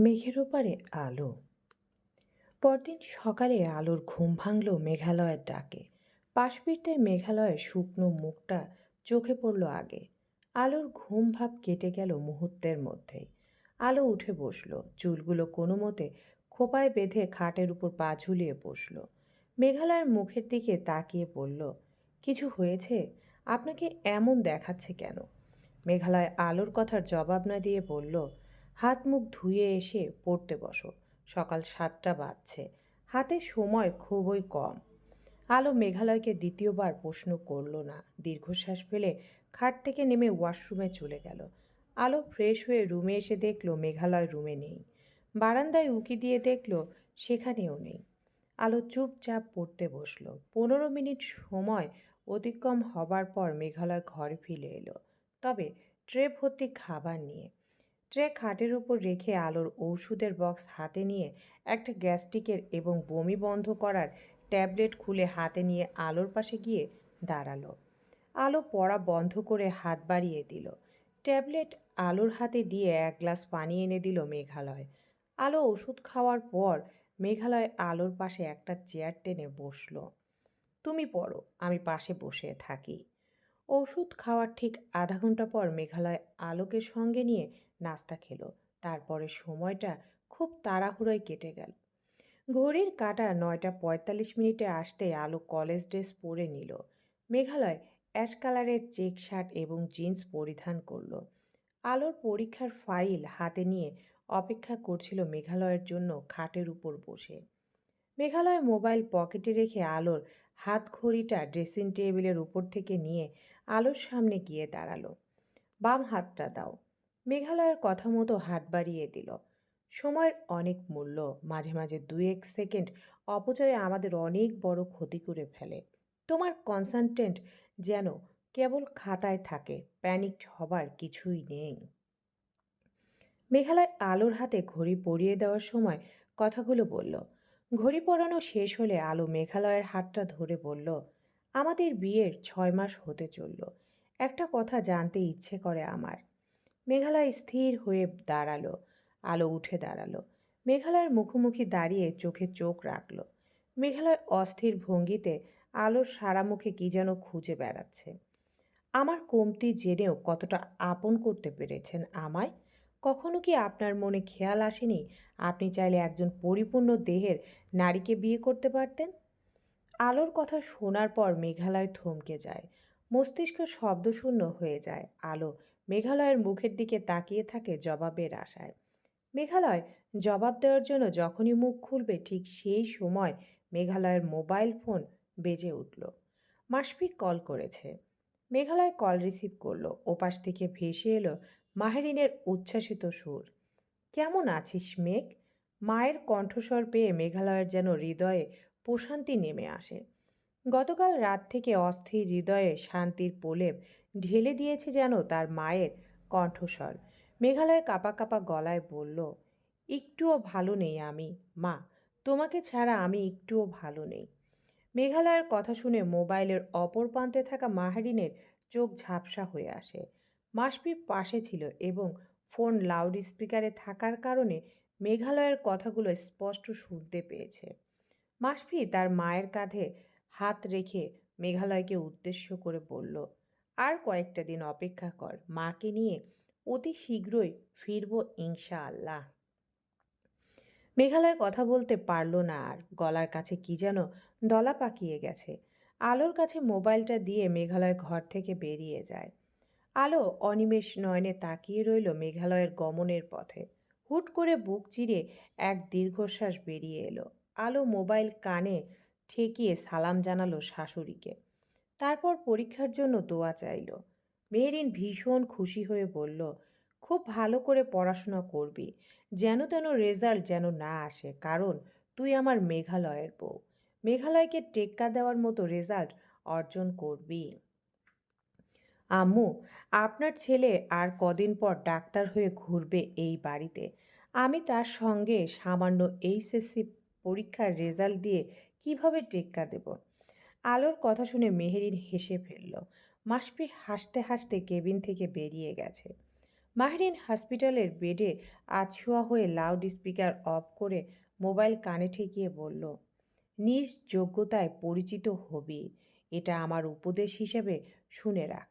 মেঘের ওপারে আলো। পরদিন সকালে আলোর ঘুম ভাঙল মেঘালয়ের ডাকে। পাশ মেঘালয়ের শুকনো মুখটা চোখে পড়ল আগে। আলোর ঘুম ভাব কেটে গেল মুহূর্তের মধ্যেই। আলো উঠে বসল, চুলগুলো কোনো মতে খোপায় বেঁধে খাটের উপর পা ঝুলিয়ে বসল। মেঘালয়ের মুখের দিকে তাকিয়ে বলল, কিছু হয়েছে? আপনাকে এমন দেখাচ্ছে কেন? মেঘালয় আলোর কথার জবাব না দিয়ে বলল হাত মুখ ধুয়ে এসে পড়তে বসো। সকাল সাতটা বাজছে। হাতে সময় খুবই কম। আলো মেঘালয়কে দ্বিতীয়বার প্রশ্ন করল না। দীর্ঘশ্বাস ফেলে খাট থেকে নেমে ওয়াশরুমে চলে গেল। আলো ফ্রেশ হয়ে রুমে এসে দেখল মেঘালয় রুমে নেই। বারান্দায় উকি দিয়ে দেখল সেখানেও নেই। আলো চুপচাপ পড়তে বসল। পনেরো মিনিট সময় অতিক্রম হবার পর মেঘালয় ঘরে ফিরে এলো। তবে ট্রে ভর্তি খাবার নিয়ে ট্রে খাটের উপর রেখে আলোর ওষুধের বক্স হাতে নিয়ে একটা গ্যাস্ট্রিকের এবং বমি বন্ধ করার ট্যাবলেট খুলে হাতে নিয়ে আলোর পাশে গিয়ে দাঁড়াল। আলো পড়া বন্ধ করে হাত বাড়িয়ে দিল। ট্যাবলেট আলোর হাতে দিয়ে এক গ্লাস পানি এনে দিল মেঘালয়। আলো ওষুধ খাওয়ার পর মেঘালয় আলোর পাশে একটা চেয়ার টেনে বসল। তুমি পড়ো, আমি পাশে বসে থাকি। ওষুধ খাওয়ার ঠিক আধা ঘণ্টা পর মেঘালয় আলোকে সঙ্গে নিয়ে নাস্তা খেলো। তারপরে সময়টা খুব তাড়াহুড়োয় কেটে গেল। ঘড়ির কাটা নয়টা পঁয়তাল্লিশ মিনিটে আসতে আলো কলেজ ড্রেস পরে নিল। মেঘালয় অ্যাশ কালারের চেক শার্ট এবং জিন্স পরিধান করল। আলোর পরীক্ষার ফাইল হাতে নিয়ে অপেক্ষা করছিল মেঘালয়ের জন্য খাটের উপর বসে। মেঘালয় মোবাইল পকেটে রেখে আলোর হাত ঘড়িটা ড্রেসিং টেবিলের উপর থেকে নিয়ে আলোর সামনে গিয়ে দাঁড়াল। বাম হাতটা দাও। মেঘালয়ের কথা মতো হাত বাড়িয়ে দিল। সময়ের অনেক মূল্য মাঝে মাঝে দু এক সেকেন্ড অপচয়ে আমাদের অনেক বড় ক্ষতি করে ফেলে। তোমার কনসানট্রেন্ট যেন কেবল খাতায় থাকে, প্যানিকড হবার কিছুই নেই। মেঘালয় আলোর হাতে ঘড়ি পরিয়ে দেওয়ার সময় কথাগুলো বলল। ঘড়ি পরানো শেষ হলে আলো মেঘালয়ের হাতটা ধরে বলল, আমাদের বিয়ের ছয় মাস হতে চলল। একটা কথা জানতে ইচ্ছে করে আমার। মেঘালয় স্থির হয়ে দাঁড়াল, আলো উঠে দাঁড়াল। মেঘালয়ের মুখোমুখি দাঁড়িয়ে চোখে চোখ রাখল। মেঘালয় অস্থির ভঙ্গিতে আলোর সারা মুখে কী যেন খুঁজে বেড়াচ্ছে। আমার কমতি জেনেও কতটা আপন করতে পেরেছেন আমায়? কখনো কি আপনার মনে খেয়াল আসেনি আপনি চাইলে একজন পরিপূর্ণ দেহের নারীকে বিয়ে করতে পারতেন? আলোর কথা শোনার পর মেঘালয় থমকে যায়। মস্তিষ্ক শব্দশূন্য হয়ে যায়। আলো মেঘালয়ের মুখের দিকে তাকিয়ে থাকে জবাবের আশায়। মেঘালয় জবাব দেওয়ার জন্য যখনই মুখ খুলবে ঠিক সেই সময় মেঘালয়ের মোবাইল ফোন বেজে উঠল। মাসফিক কল করেছে। মেঘালয় কল রিসিভ করল। ওপাশ থেকে ভেসে এলো মাহেরিনের উচ্ছ্বাসিত সুর। কেমন আছিস মেঘ? মায়ের কণ্ঠস্বর পেয়ে মেঘালয়ের যেন হৃদয়ে প্রশান্তি নেমে আসে। গতকাল রাত থেকে অস্থির হৃদয়ে শান্তির প্রলেপ ঢেলে দিয়েছে যেন তার মায়ের কণ্ঠস্বর। মেঘালয় কাপা কাপা গলায় বলল, একটুও ভালো নেই আমি, মা, তোমাকে ছাড়া আমি একটুও ভালো নেই। মেঘালয়ের কথা শুনে মোবাইলের অপর প্রান্তে থাকা মাহারিনের চোখ ঝাপসা হয়ে আসে। মাসপি পাশে ছিল এবং ফোন লাউড স্পিকারে থাকার কারণে মেঘালয়ের কথাগুলো স্পষ্ট শুনতে পেয়েছে। মাসফি তার মায়ের কাঁধে হাত রেখে মেঘালয়কে উদ্দেশ্য করে বলল, আর কয়েকটা দিন অপেক্ষা কর, মাকে নিয়ে অতি শীঘ্রই ফিরব ইনশা আল্লাহ মেঘালয় কথা বলতে পারল না আর, গলার কাছে কি যেন দলা পাকিয়ে গেছে। আলোর কাছে মোবাইলটা দিয়ে মেঘালয় ঘর থেকে বেরিয়ে যায়। আলো অনিমেষ নয়নে তাকিয়ে রইল মেঘালয়ের গমনের পথে। হুট করে বুক চিরে এক দীর্ঘশ্বাস বেরিয়ে এলো। আলো মোবাইল কানে ঠেকিয়ে সালাম জানালো শাশুড়িকে। তারপর পরীক্ষার জন্য দোয়া চাইল। মেহরিন ভীষণ খুশি হয়ে বলল, খুব ভালো করে পড়াশোনা করবি, যেন তেন রেজাল্ট যেন না আসে, কারণ তুই আমার মেঘালয়ের বউ। মেঘালয়কে টেক্কা দেওয়ার মতো রেজাল্ট অর্জন করবি। আম্মু, আপনার ছেলে আর কদিন পর ডাক্তার হয়ে ঘুরবে এই বাড়িতে। আমি তার সঙ্গে সামান্য এইচএসসি পরীক্ষার রেজাল্ট দিয়ে কীভাবে টেক্কা দেব? আলোর কথা শুনে মেহেরিন হেসে ফেলল মাসপি হাসতে হাসতে কেবিন থেকে বেরিয়ে গেছে। মাহরিন হসপিটালের বেডে আছোয়া হয়ে লাউড স্পিকার অফ করে মোবাইল কানে ঠেকিয়ে বলল, নিজ যোগ্যতায় পরিচিত হবি। এটা আমার উপদেশ হিসেবে শুনে রাখ।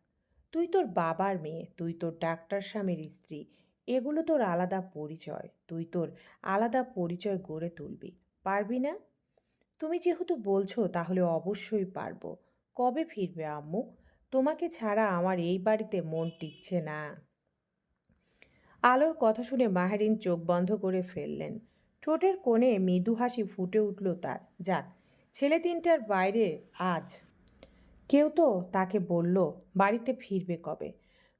তুই তোর বাবার মেয়ে, তুই তোর ডাক্তার স্বামীর স্ত্রী, এগুলো তোর আলাদা পরিচয়। তুই তোর আলাদা পরিচয় গড়ে তুলবি। পারবি না? তুমি যেহেতু বলছো তাহলে অবশ্যই পারব। কবে ফিরবে আম্মু? তোমাকে ছাড়া আমার এই বাড়িতে মন টিকছে না। আলোর কথা শুনে মাহেরিন চোখ বন্ধ করে ফেললেন। ঠোঁটের কোণে মৃদু হাসি ফুটে উঠল তার। যাক, ছেলে তিনটার বাইরে আজ। কেউ তো তাকে বলল, বাড়িতে ফিরবে কবে?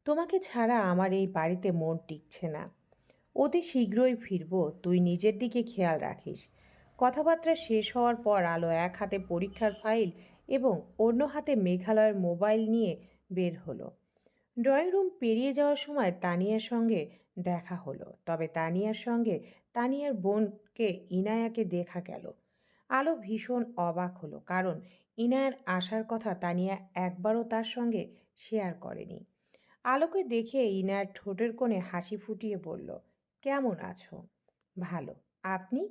তোমাকে ছাড়া আমার এই বাড়িতে মন টিকছে না। অতি শীঘ্রই ফিরব। তুই নিজের দিকে খেয়াল রাখিস। কথাবার্তা শেষ হওয়ার পর আলো এক হাতে পরীক্ষার ফাইল এবং অন্য হাতে মেঘালয়ের মোবাইল নিয়ে বের হলো। ড্রয়িং রুম পেরিয়ে যাওয়ার সময় তানিয়ার সঙ্গে দেখা হলো। তবে তানিয়ার সঙ্গে তানিয়ার বোনকে ইনায়াকে দেখা গেল। আলো ভীষণ অবাক হলো কারণ ইনায়ার আসার কথা তানিয়া একবারও তার সঙ্গে শেয়ার করেনি। আলোকে দেখে ইনায়ার ঠোঁটের কোণে হাসি ফুটিয়ে বলল, কেমন আছো? ভালো। আপনি?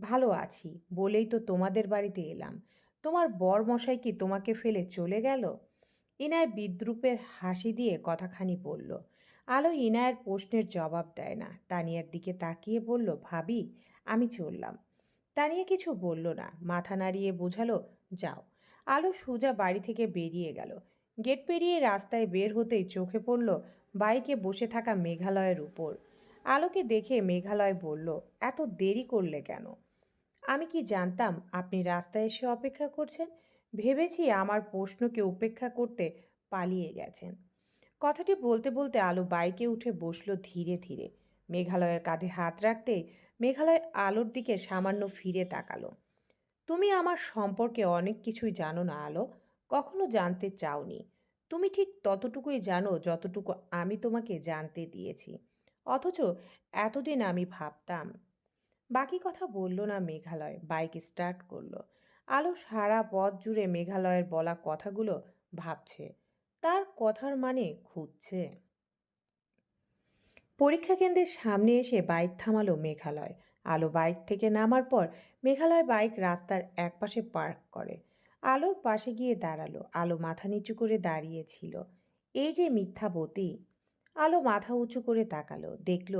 ভালো আছি, বলেই তো তোমাদের বাড়িতে এলাম। তোমার বর মশাই কি তোমাকে ফেলে চলে গেল? ইনায় বিদ্রুপের হাসি দিয়ে কথাখানি বলল। আলো ইনায়ের প্রশ্নের জবাব দেয় না। তানিয়ার দিকে তাকিয়ে বলল, ভাবি, আমি চললাম। তানিয়া কিছু বলল না। মাথা নাড়িয়ে বোঝালো, যাও। আলো সোজা বাড়ি থেকে বেরিয়ে গেল। গেট পেরিয়ে রাস্তায় বের হতেই চোখে পড়ল বাইকে বসে থাকা মেঘালয়ের উপর। আলোকে দেখে মেঘালয় বলল, এত দেরি করলে কেন? আমি কি জানতাম আপনি রাস্তায় এসে অপেক্ষা করছেন? ভেবেছি আমার প্রশ্নকে উপেক্ষা করতে পালিয়ে গেছেন। কথাটি বলতে বলতে আলো বাইকে উঠে বসল ধীরে ধীরে। মেঘালয়ের কাঁধে হাত রাখতেই মেঘালয় আলোর দিকে সামান্য ফিরে তাকালো। তুমি আমার সম্পর্কে অনেক কিছুই জানো না আলো। কখনো জানতে চাওনি। তুমি ঠিক ততটুকুই জানো যতটুকু আমি তোমাকে জানতে দিয়েছি। অথচ এতদিন আমি ভাবতাম বাকি কথা বলল না মেঘালয় বাইক স্টার্ট করল। আলো সারা পথ জুড়ে মেঘালয়ের বলা কথাগুলো ভাবছে। তার কথার মানে খুঁজছে। পরীক্ষা কেন্দ্রের সামনে এসে বাইক থামালো মেঘালয়। আলো বাইক থেকে নামার পর মেঘালয় বাইক রাস্তার একপাশে পার্ক করে। আলোর পাশে গিয়ে দাঁড়াল। আলো মাথা নিচু করে দাঁড়িয়েছিল। এই যে মিথ্যাবতী। আলো মাথা উঁচু করে তাকালো। দেখল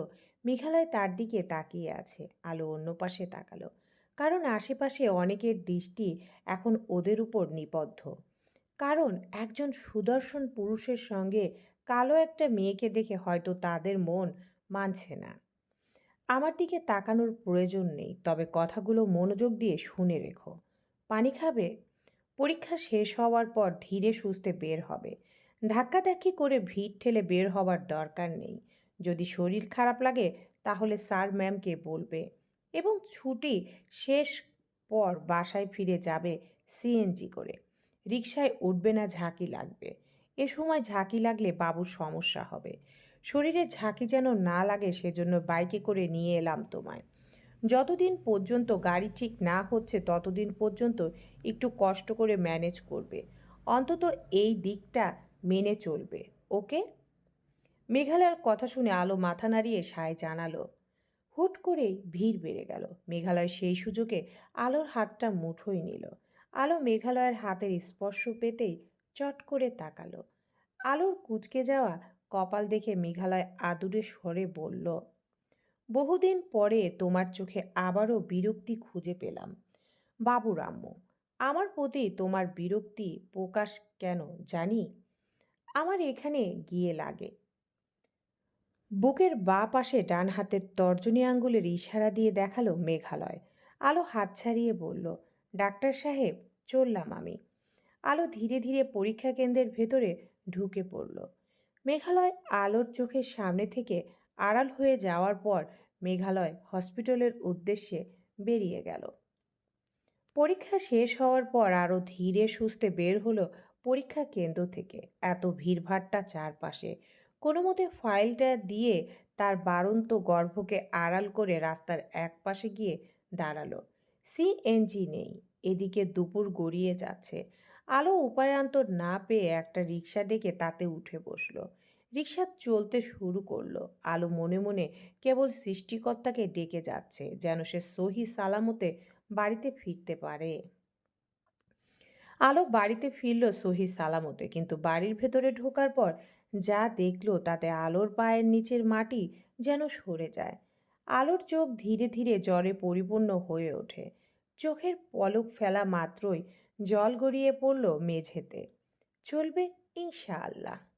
মেঘালয় তার দিকে তাকিয়ে আছে, আলো অন্য পাশে তাকালো। কারণ আশেপাশে অনেকের দৃষ্টি এখন ওদের উপর নিবদ্ধ। কারণ একজন সুদর্শন পুরুষের সঙ্গে কালো একটা মেয়েকে দেখে হয়তো তাদের মন মানছে না। আমার দিকে তাকানোর প্রয়োজন নেই, তবে কথাগুলো মনোযোগ দিয়ে শুনে রেখো। পানি খাবে? পরীক্ষা শেষ হওয়ার পর ধীরে সুস্থে বের হবে। ধাক্কাধাক্কি করে ভিড় ঠেলে বের হবার দরকার নেই। যদি শরীর খারাপ লাগে, তাহলে স্যার ম্যামকে বলবে এবং ছুটি শেষ পর বাসায় ফিরে যাবে সিএনজি করে। রিক্সায় উঠবে না ঝাঁকি লাগবে। এ সময় ঝাঁকি লাগলে বাবুর সমস্যা হবে। শরীরে ঝাঁকি যেন না লাগে, সেজন্য বাইকে করে নিয়ে এলাম তোমায়। যতদিন পর্যন্ত গাড়ি ঠিক না হচ্ছে, ততদিন পর্যন্ত একটু কষ্ট করে ম্যানেজ করবে। অন্তত এই দিকটা মেনে চলবে, ওকে? মেঘালয়ের কথা শুনে আলো মাথা নাড়িয়ে সায় জানালো। হুট করেই ভিড় বেড়ে গেল। মেঘালয় সেই সুযোগে আলোর হাতটা মুঠোই নিল। আলো মেঘালয়ের হাতের স্পর্শ পেতেই চট করে তাকালো। আলোর কুচকে যাওয়া কপাল দেখে মেঘালয় আদুরে স্বরে বলল, বহুদিন পরে তোমার চোখে আবারও বিরক্তি খুঁজে পেলাম। বাবু রাম্মু, আমার প্রতি তোমার বিরক্তি প্রকাশ কেন জানি? আমার এখানে গিয়ে লাগে। বুকের বা পাশে ডান হাতের তর্জনী আঙ্গুলের ইশারা দিয়ে দেখাল মেঘালয়। আলো হাত ছাড়িয়ে বলল, ডাক্তার সাহেব, চললাম আমি। আলো ধীরে ধীরে পরীক্ষা কেন্দ্রের ভেতরে ঢুকে পড়ল। মেঘালয় আলোর চোখের সামনে থেকে আড়াল হয়ে যাওয়ার পর মেঘালয় হসপিটালের উদ্দেশ্যে বেরিয়ে গেল। পরীক্ষা শেষ হওয়ার পর আরও ধীরে সুস্থে বের হলো পরীক্ষা কেন্দ্র থেকে। এত ভিড়ভাট্টা চারপাশে। কোনো মতে ফাইলটা দিয়ে তার বারন্ত গর্ভকে আড়াল করে রাস্তার এক পাশে গিয়ে দাঁড়াল। সিএনজি নেই, এদিকে দুপুর গড়িয়ে যাচ্ছে। আলো উপায়ান্তর না পেয়ে একটা রিক্সা ডেকে তাতে উঠে বসল। রিক্সা চলতে শুরু করল। আলো মনে মনে কেবল সৃষ্টিকর্তাকে ডেকে যাচ্ছে, যেন সে সহি সালামতে বাড়িতে ফিরতে পারে। আলো বাড়িতে ফিরল সহি সালামতে, কিন্তু বাড়ির ভেতরে ঢোকার পর যা দেখল তাতে আলোর পায়ের নিচের মাটি যেন সরে যায়। আলোর চোখ ধীরে ধীরে জ্বরে পরিপূর্ণ হয়ে ওঠে। চোখের পলক ফেলা মাত্রই জল গড়িয়ে পড়ল মেঝেতে। চলবে ইনশাআল্লাহ।